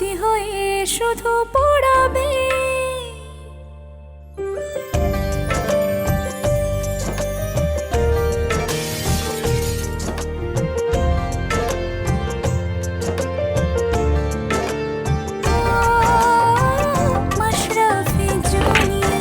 স্মৃতি হয়ে শুধু পড়াবে। মাশরাফি জুনিয়া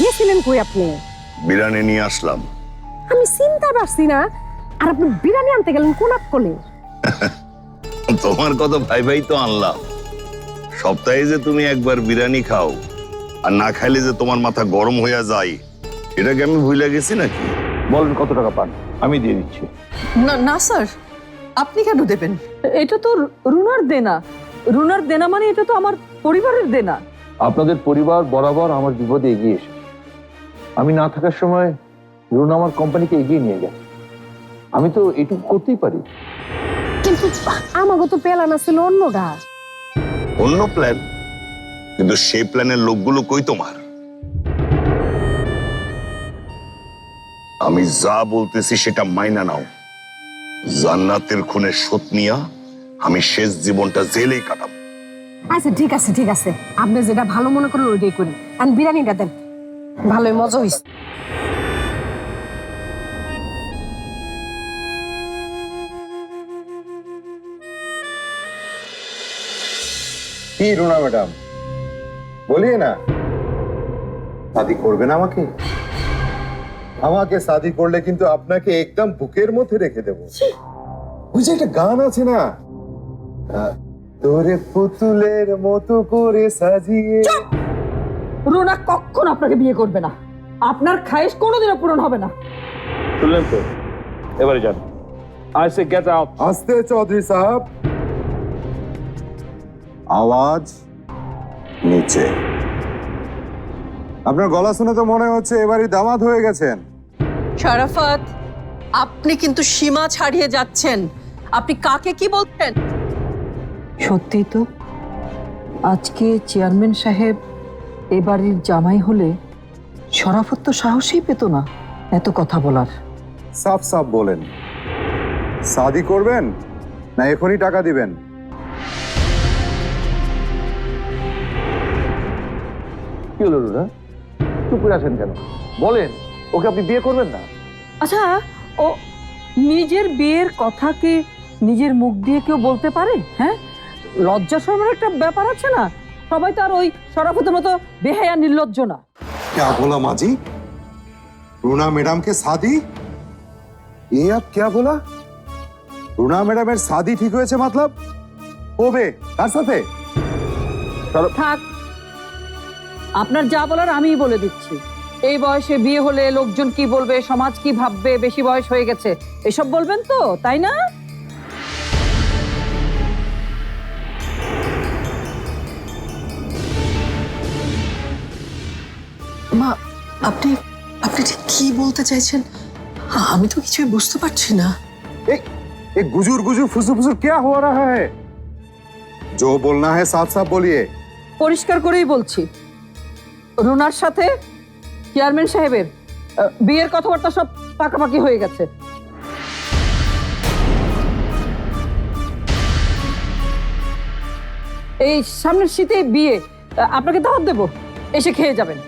গেছিলেন কই আপনি? বিরিয়ানি নিয়ে আসলাম। আমি চিন্তা পারছি না। আর আপনি বিরিয়ানি আনতে গেলেন কোন আকলে তোমার কত ভাই ভাই তো আনলাম। সপ্তাহে যে তুমি একবার বিরিয়ানি খাও আর না খাইলে যে তোমার মাথা গরম হইয়া যায় এটাকে আমি ভুলে গেছি নাকি? বলেন কত টাকা পান আমি দিয়ে দিচ্ছি। না না স্যার আপনি কেন দেবেন? এটা তো রুনার দেনা। রুনার দেনা মানে এটা তো আমার পরিবারের দেনা। আপনাদের পরিবার বরাবর আমার বিপদে এগিয়ে এসেছে। আমি না থাকার সময় রুন আমার কোম্পানিকে এগিয়ে নিয়ে গেছে। আমি তো এটুকু করতেই পারি। কিন্তু আমাকে তো পেলানা ছিল অন্যটা অন্য প্ল্যান? কিন্তু সেই প্ল্যানের লোকগুলো কই তোমার? আমি যা বলতেছি সেটা মাইনা নাও। জান্নাতের খুনে শোধ নিয়া আমি শেষ জীবনটা জেলেই কাটাবো। আচ্ছা ঠিক আছে ঠিক আছে। আপনি যেটা ভালো মনে করেন ওইটাই করি। আর বিরিয়ানিটা দেন। ভালোই মজা হয়েছে কি রুনা ম্যাডাম? বলিয়ে না। শাদি করবেন আমাকে? আমাকে শাদি করলে কিন্তু আপনাকে একদম বুকের মধ্যে রেখে দেব। ওই যে একটা গান আছে না? তোরে পুতুলের মতো করে সাজিয়ে রুনা কখন আপনাকে বিয়ে করবে না। আপনার খায়েশ কোনোদিনও পূরণ হবে না। শুনলেন তো? এবারে যান। আই সে গেট আউট আস্তে চৌধুরী সাহেব। আওয়াজ নিচে। আপনার গলা শুনে তো মনে হচ্ছে এবারই দামাদ হয়ে গেছেন। শারাফাত আপনি কিন্তু সীমা ছাড়িয়ে যাচ্ছেন। আপনি কাকে কি বলছেন? সত্যি তো আজকে চেয়ারম্যান সাহেব এ বাড়ির জামাই হলে শরাফত তো সাহসই পেত না এত কথা বলার। সাফ সাফ বলেন। শাদি করবেন না এখনই টাকা দিবেন? কি হলো রুনা চুপ করে আছেন কেন বলেন ওকে আপনি বিয়ে করবেন না আচ্ছা ও নিজের বিয়ের কথা কি নিজের মুখ দিয়ে কেউ বলতে পারে হ্যাঁ লজ্জা শর্মার একটা ব্যাপার আছে না সবাই তো আর ওই শরাফতের মতো বেহায়া নির্লজ্জ না क्या बोला माजी রুনা ম্যাডামকে শাদি এ আপ क्या बोला রুনা ম্যাডামের শাদি ঠিক হয়েছে মতলব কবে কার সাথে থাক আপনার যা বলার আমিই বলে দিচ্ছি এই বয়সে বিয়ে হলে লোকজন কি বলবে সমাজ কি ভাববে বেশি বয়স হয়ে গেছে এসব বলবেন তো তাই না মা আপনি আপনি ঠিক কি বলতে চাইছেন আ- আমি তো কিছুই বুঝতে পারছি না ए, ए गुजूर गुजूर फुसुर फुसुर क्या हो रहा है जो बोलना है साफ साफ बोलिए পরিষ্কার করেই বলছি রুনার সাথে চেয়ারম্যান সাহেবের বিয়ের কথাবার্তা সব পাকাপাকি হয়ে গেছে। এই সামনের শীতে বিয়ে আপনাকে দাওয়াত দেবো। এসে খেয়ে যাবেন।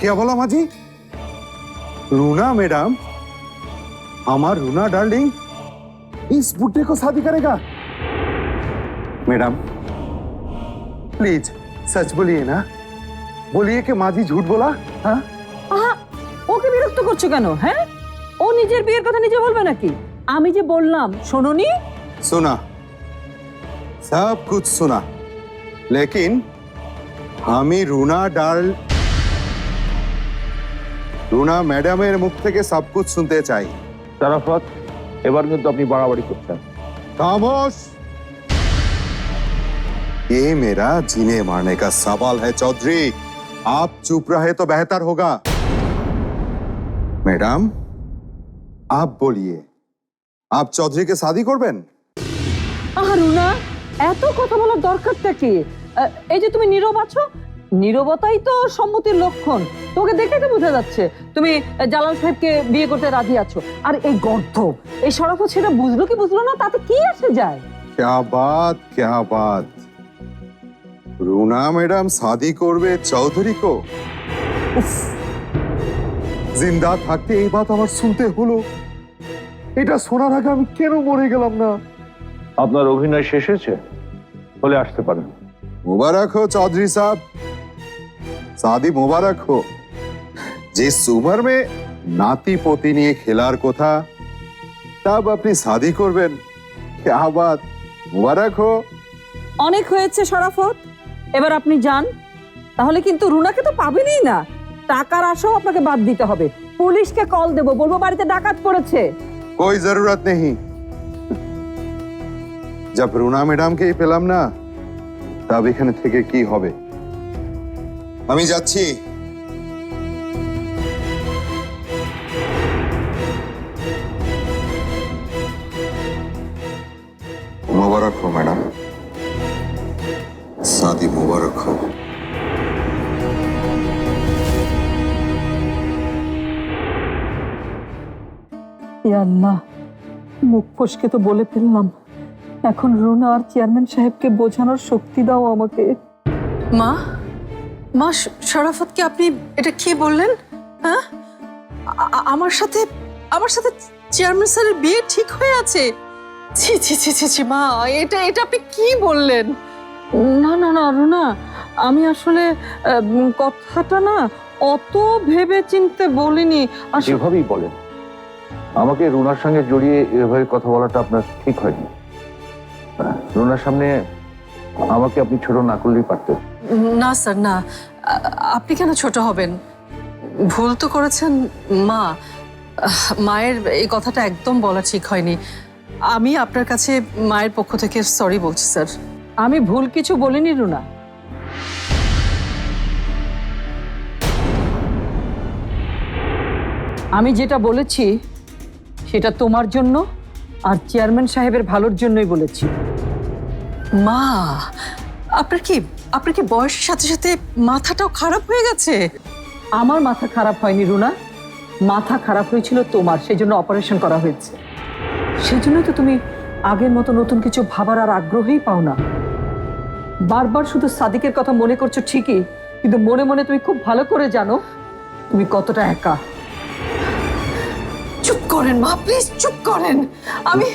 কে বলো মাঝি? रूना मैडम हमार रूना डार्लिंग इस बुड्ढे को शादी करेगा मैडम प्लीज सच बोलिए ना बोलिए कि माजी झूठ बोला हाँ আহা ওকে বিরক্ত করছো কেন হ্যাঁ ও নিজের বিয়ের কথা নিজে বলবে নাকি আমি যে বললাম শোনোনি सुना सब कुछ सुना लेकिन আমি রুনা ডাল রুনা ম্যাডামের মুখ থেকে সব কুছ শুনতে চাই তারাফত এবার কিন্তু আপনি বাড়াবাড়ি করছেন खामोश ये मेरा जीने मारने का सवाल है चौधरी आप चुप रहे तो बेहतर होगा मैडम आप बोलिए आप चौधरी के शादी করবেন আহা রুনা এত কথা বলার দরকারটা কি আহ, এই যে তুমি নীরব আছো নীরবতাই তো সম্মতির লক্ষণ তোকে দেখে তো বোঝা যাচ্ছে তুমি জালাল সাহেবকে বিয়ে করতে রাজি আছো আর এই গর্ধ এই সরফত সেটা বুঝলো কি বুঝলো না তাতে কি আসে যায় क्या बात क्या बात রুনা ম্যাডাম শাদি করবে চৌধুরী কো উফ, জিন্দা থাকতে এই বাত আমার শুনতে হলো এটা শোনার আগে আমি কেন মরে গেলাম না আপনার অভিনয় শেষ হয়েছে বলে আসতে পারেন मुबारक हो चौधरी साहब সাদি মোবারক হো। যে সুমার মেয়ে নাতি পতি নিয়ে খেলার কথা তাব আপনি সাদি করবেন। আবাদ মোবারক হো। অনেক হয়েছে সরাফত এবার আপনি যান। তাহলে কিন্তু রুনাকে তো পাবেনই না। টাকার আশাও আপনাকে বাদ দিতে হবে। পুলিশকে কল দেব। বলব বাড়িতে ডাকাত পড়েছে। কই জরুরত নেই যা রুনা ম্যাডামকেই পেলাম না তবে এখানে থেকে কি হবে? আমি যাচ্ছি। মোবারক হো ম্যাডাম। সাদি মোবারক হো আল্লাহ মুখ ফসকে তো বলে ফেললাম। এখন রুনা আর চেয়ারম্যান সাহেবকে বোঝানোর শক্তি দাও আমাকে। মা মা শরাফতকে আপনি এটা কি বললেন? হ্যাঁ? আমার সাথে আমার সাথে চেয়ারম্যান স্যারের বিয়ে ঠিক হয়ে আছে? ছি ছি ছি ছি ছি মা এটা এটা আপনি কি বললেন? না না না রুনা আমি আসলে কথাটা না অত ভেবে চিনতে বলিনি। আসলে যেভাবেই বলেন। আমাকে রুনার সঙ্গে জড়িয়ে এভাবে কথা বলাটা আপনার ঠিক হয়নি। হ্যাঁ, রুনার সামনে আমাকে আপনি ছোট না করলেই পারতেন। না স্যার না। আপনি কেন ছোট হবেন? ভুল তো করেছেন মা। মায়ের এই কথাটা একদম বলা ঠিক হয়নি। আমি আপনার কাছে মায়ের পক্ষ থেকে সরি বলছি স্যার। আমি ভুল কিছু বলিনি রুনা। আমি যেটা বলেছি সেটা তোমার জন্য আর চেয়ারম্যান সাহেবের ভালোর জন্যই বলেছি। মা আপনার কি আপনার কি বয়সের সাথে সাথে মাথাটাও খারাপ হয়ে গেছে? আমার মাথা খারাপ হয়নি রুনা। মাথা খারাপ হয়েছিল তোমার সেই জন্য অপারেশন করা হয়েছে। সেই জন্য তো তুমি আগের মতো নতুন কিছু ভাবার আর আগ্রহই পাও না। বারবার শুধু সাদিকের কথা মনে করছ ঠিকই কিন্তু মনে মনে তুমি খুব ভালো করে জানো তুমি কতটা একা। চুপ করেন মা প্লিজ চুপ করেন। আমি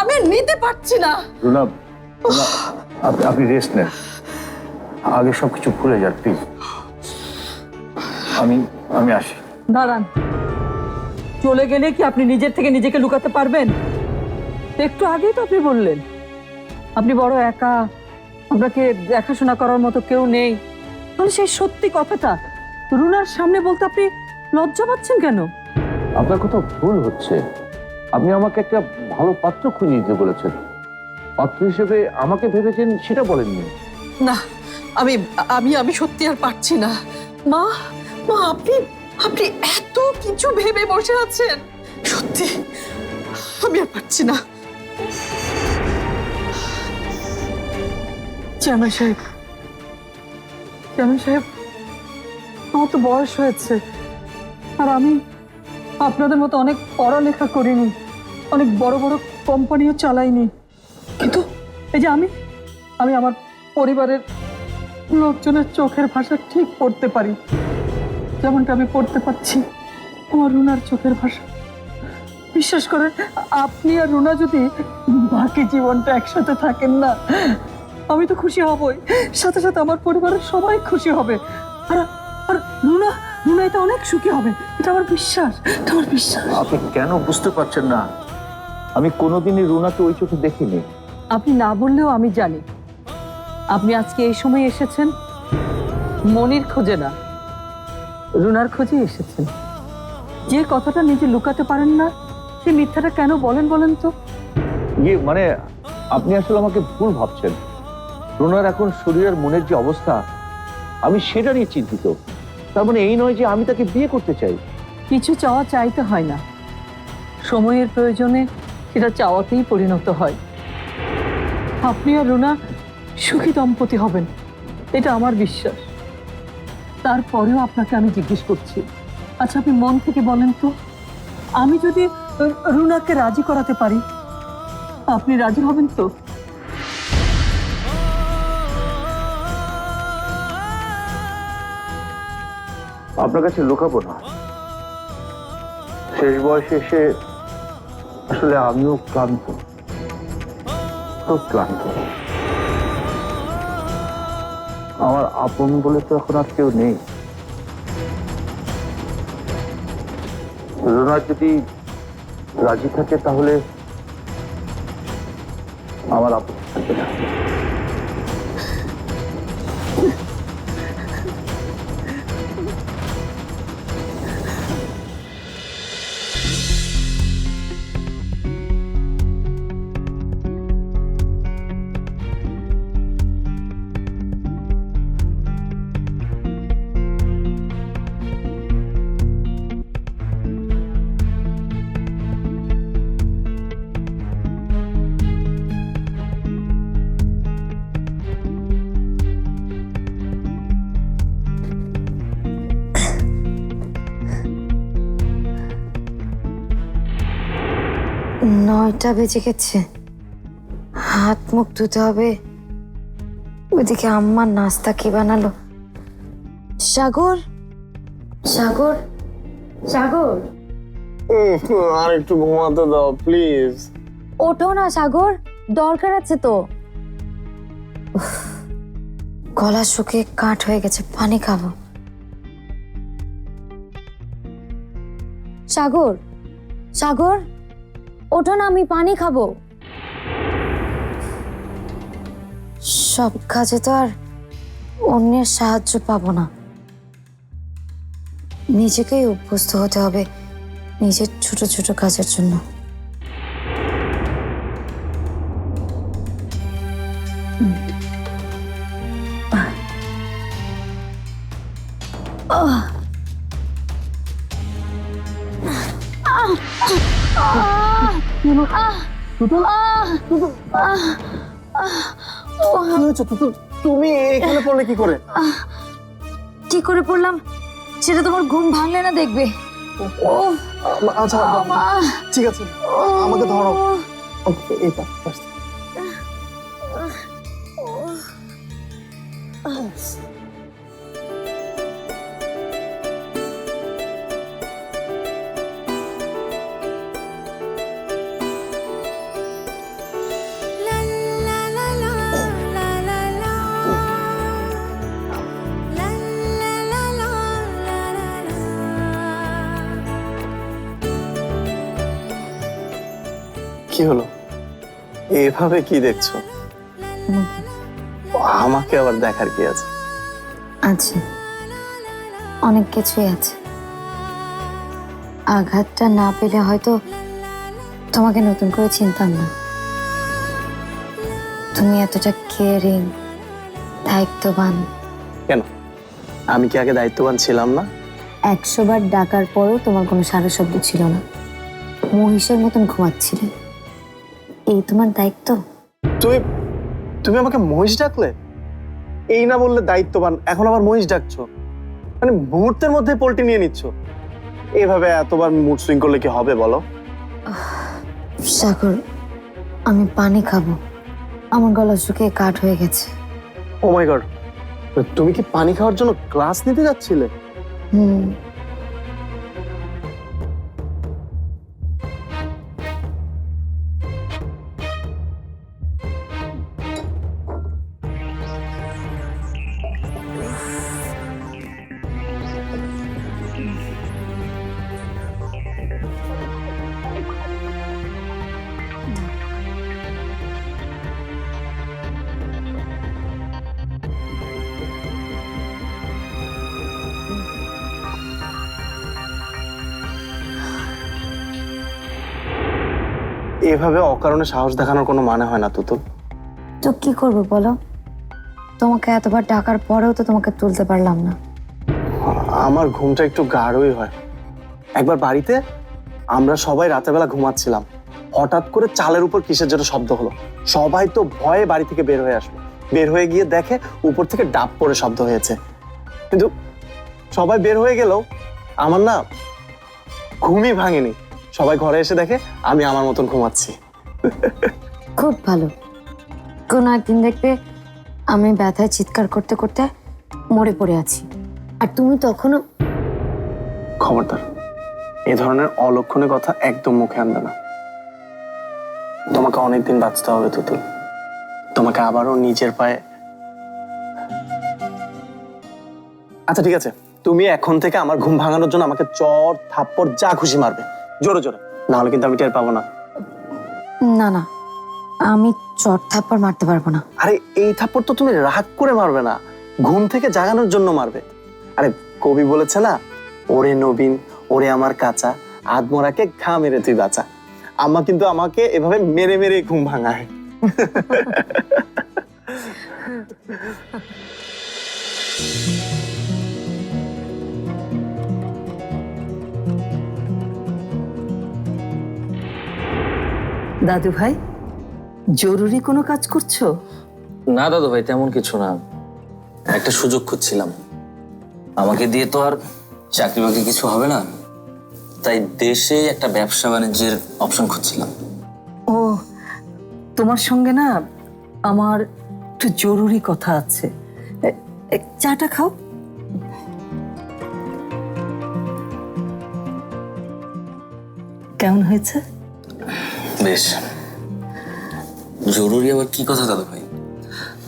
আমি নিতে পারছি না। রুনা রুনা, আপনি আপনি রেস্ট নেন। আগে সব কিছু ভুলে যান প্লিজ আমি আমি আসি। দাঁড়ান। চলে গেলে কি আপনি নিজের থেকে নিজেকে লুকাতে পারবেন? একটু আগেই তো আপনি বললেন। আপনি বড় একা আপনাকে দেখাশোনা করার মতো কেউ নেই। তাহলে সেই সত্যি কথাটা রুনার সামনে বলতে আপনি লজ্জা পাচ্ছেন কেন? আপনার কোথাও ভুল হচ্ছে। আপনি আমাকে একটা ভালো পাত্র খুঁজে দিতে বলেছেন। পাত্র হিসেবে আমাকে ভেবেছেন সেটা বলেননি। না আমি আমি আমি সত্যি আর পারছি না। মা মা, আপনি আপনি এত কিছু ভেবে বসে আছেন। সত্যি, আমি আর পারছি না। চেয়ারম্যান সাহেব চেয়ারম্যান সাহেব, আমার তো বয়স হয়েছে। আর আমি আপনাদের মতো অনেক পড়ালেখা করিনি, অনেক বড় বড় কোম্পানিও চালাইনি। কিন্তু এই যে আমি আমি আমার পরিবারের লোকজনের চোখের ভাষা ঠিক পড়তে পারি। যেমনটা আমি পড়তে পারছি আমার রুনার চোখের ভাষা। বিশ্বাস করেন আপনি আর রুনা যদি বাকি জীবনটা একসাথে থাকেন না আমি তো খুশি হবই। সাথে সাথে আমার পরিবারের সবাই খুশি হবে। আর আর রুনা রুনা এটা অনেক সুখী হবে। এটা আমার বিশ্বাস এটা আমার বিশ্বাস। আপনি কেন বুঝতে পারছেন না? আমি কোনোদিনই রুনাকে ওই চোখে দেখিনি। আপনি না বললেও আমি জানি। আপনি আজকে এই সময় এসেছেন? মনির খোঁজে না। রুনার খোঁজে এসেছেন। যে কথাটা নিজে লুকাতে পারেন না সে মিথ্যাটা কেন বলেন বলেন তো? ইয়ে মানে আপনি আসলে আমাকে ভুল ভাবছেন। রুনার এখন শরীর আর মনের যে অবস্থা আমি সেটা নিয়ে চিন্তিত। তার মানে এই নয় যে আমি তাকে বিয়ে করতে চাই। কিছু চাওয়া চাইতে হয় না। সময়ের প্রয়োজনে সেটা চাওয়াতেই পরিণত হয়। আপনি আর রুনা সুখী দম্পতি হবেন। এটা আমার বিশ্বাস। তারপরেও আপনাকে আমি জিজ্ঞেস করছি আচ্ছা আপনি মন থেকে বলেন তো, আমি যদি রুনাকে রাজি করাতে পারি, আপনি রাজি হবেন তো? আপনার কাছে লুকাবো না। শেষ বয়সে এসে আসলে আমিও ক্লান্ত। খুব ক্লান্ত। আমার আপন বলে তো এখন আর কেউ নেই। রোনা যদি রাজি থাকে তাহলে আমার আপন থাকবে না। নয়টা বেজে গেছে। হাত মুখ ধুতে হবে। ওইদিকে আম্মার নাস্তা কি বানালো? সাগর? সাগর? সাগর? আর একটু ঘুমাতে দাও প্লিজ। ওঠো না সাগর। দরকার আছে তো। গলা শুকিয়ে কাঠ হয়ে গেছে পানি খাব। সাগর? সাগর? ওঠো না, আমি পানি খাব। সব কাজে তো আর অন্যের সাহায্য পাবো না। নিজেকেই অভ্যস্ত হতে হবে নিজের ছোট ছোট কাজের জন্য। কি হয়েছে তুতুল তুমি এখানে পড়লে কি করে? কি করে পড়লাম? সেটা তোমার ঘুম ভাঙলে না দেখবে। আচ্ছা মা ঠিক আছে। আমাকে ধরো। এই পা, পাশ। কি হলো? এভাবে কি দেখছ? আমাকে আবার দেখার কি আছে? আছে। অনেক কিছুই আছে। আঘাতটা না পেলে হয়তো তোমাকে নতুন করে চিনতাম না। তুমি এতটা কেয়ারিং দায়িত্ববান। কেন? আমি কি আগে দায়িত্ববান ছিলাম না? একশো বার ডাকার পরও তোমার কোনো সারা শব্দ ছিল না। মহিষের মতন ঘুমাচ্ছিলে। এই তোমার দায়িত্ব? তুমি তুমি আমাকে মহিষ ডাকলে? এই না বললে দায়িত্ববান এখন আবার মহিষ ডাকছো? মানে মুহূর্তের মধ্যে পোল্টি নিয়ে নিচ্ছ? এভাবে এতবার মুড সুইং করলে কি হবে বলো? সাগর আমি পানি খাব। আমার গলা শুকিয়ে কাঠ হয়ে গেছে। ও মাই গড তুমি কি পানি খাওয়ার জন্য ক্লাস নিতে যাচ্ছিলে? হুম। এভাবে অকারণে সাহস দেখানোর কোনো মানে হয় না তুতুল। তো কি করব বলো? তোমাকে এতবার ডাকার পরেও তো তোমাকে তুলতে পারলাম না। আমার ঘুমটা একটু গাঢ়ই হয়। একবার বাড়িতে আমরা সবাই রাতের বেলা ঘুমাচ্ছিলাম। হঠাৎ করে চালের উপর কিসের যেন শব্দ হলো। সবাই তো ভয়ে বাড়ি থেকে বের হয়ে আসলো। বের হয়ে গিয়ে দেখে উপর থেকে ডাব পরে শব্দ হয়েছে। কিন্তু সবাই বের হয়ে গেলেও আমার না ঘুমই ভাঙেনি। সবাই ঘরে এসে দেখে আমি আমার মতন ঘুমাচ্ছি। খুব ভালো। কোনো একদিন দেখবে আমি ব্যথায় চিৎকার করতে করতে মরে পড়ে আছি। আর তুমি তখনও খবরদার এ ধরনের অলক্ষণে কথা একদম মুখে আনবে না। তোমাকে অনেকদিন বাঁচতে হবে তুতুল তোমাকে আবারও নিজের পায়ে আচ্ছা ঠিক আছে। তুমি এখন থেকে আমার ঘুম ভাঙানোর জন্য আমাকে চর থাপ্পড় যা খুশি মারবে। জোরে জোরে। না হলে কিন্তু আমি টের পাবো না। না না। আমি চট থাপ্পড় মারতে পারব না। আরে এই থাপ্পড় তো তুমি রাগ করে মারবে না। ঘুম থেকে জাগানোর জন্য মারবে। আরে কবি বলেছে না ওরে নবীন ওরে আমার কাঁচা আদমরাকে ঘা মেরে তুই বাঁচা। আম্মা কিন্তু আমাকে এভাবে মেরে মেরে ঘুম ভাঙায়। দাদু ভাই জরুরি কোনো কাজ করছ? না দাদু ভাই তেমন কিছু না। একটা সুযোগ খুঁজছিলাম। আমাকে দিয়ে তো আর চাকরি বাকরি কিছু হবে না। তাই দেশে একটা ব্যবসা বাণিজ্যের অপশন খুঁজছিলাম। ও তোমার সঙ্গে না আমার একটু জরুরি কথা আছে। চাটা খাও। কেমন হয়েছে? বেশ। জরুরি আবার কি কথা দাদু ভাই?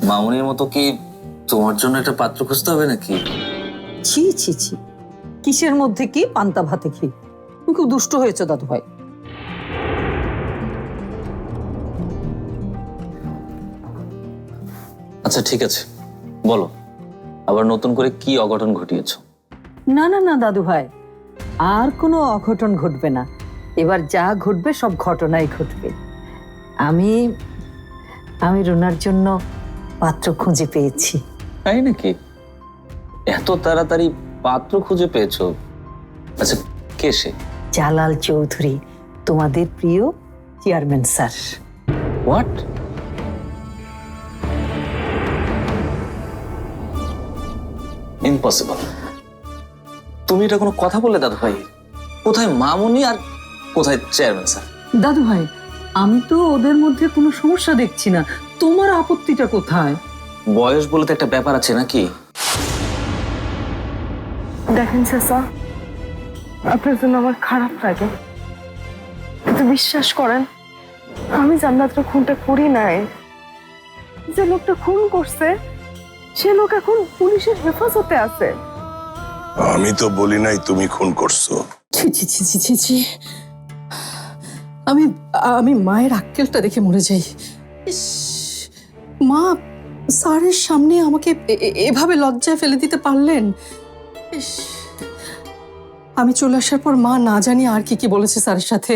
মামুনির মতো কি তোমার জন্য একটা পাত্র খুঁজতে হবে নাকি? ছি ছি ছি। কিসের মধ্যে কি পান্তা ভাতে কি তুমি খুব দুষ্ট হয়েছে দাদু ভাই। আচ্ছা ঠিক আছে। বলো আবার নতুন করে কি অঘটন ঘটিয়েছ? না না না দাদু ভাই। আর কোনো অঘটন ঘটবে না। এবার যা ঘটবে সব ঘটনাই ঘটবে। আমি আমি রুনার জন্য পাত্র খুঁজে পেয়েছি। তাই নাকি? এত তাড়াতাড়ি পাত্র খুঁজে পেয়েছ? আচ্ছা কে সে? জালাল চৌধুরী তোমাদের প্রিয় চেয়ারম্যান স্যার। হোয়াট ইম্পসিবল তুমি এটা কোনো কথা বললে দাদু ভাই কোথায় মামুনি আর কোথায় চেয়ারম্যান স্যার দাদু ভাই আমি তো ওদের মধ্যে কোনো সমস্যা দেখছি না। তোমার আপত্তিটা কোথায়? বয়স বলে তো একটা ব্যাপার আছে নাকি? দেখেন চাচা আপনার জন্য আমার খারাপ লাগে। কিন্তু বিশ্বাস করেন আমি জান্নাতের খুনটা করি নাই। যে লোকটা খুন করছে সে লোক এখন পুলিশের হেফাজতে আছে। আমি তো বলি নাই তুমি খুন করছ। ছি ছি ছি ছি ছি ছি। আমি আমি মায়ের আক্কেলটা দেখে মরে যাই। মা স্যারের সামনে আমাকে এভাবে লজ্জায় ফেলে দিতে পারলেন? ইস, আমি চলে আসার পর মা না জানি আর কি কি বলেছে স্যারের সাথে।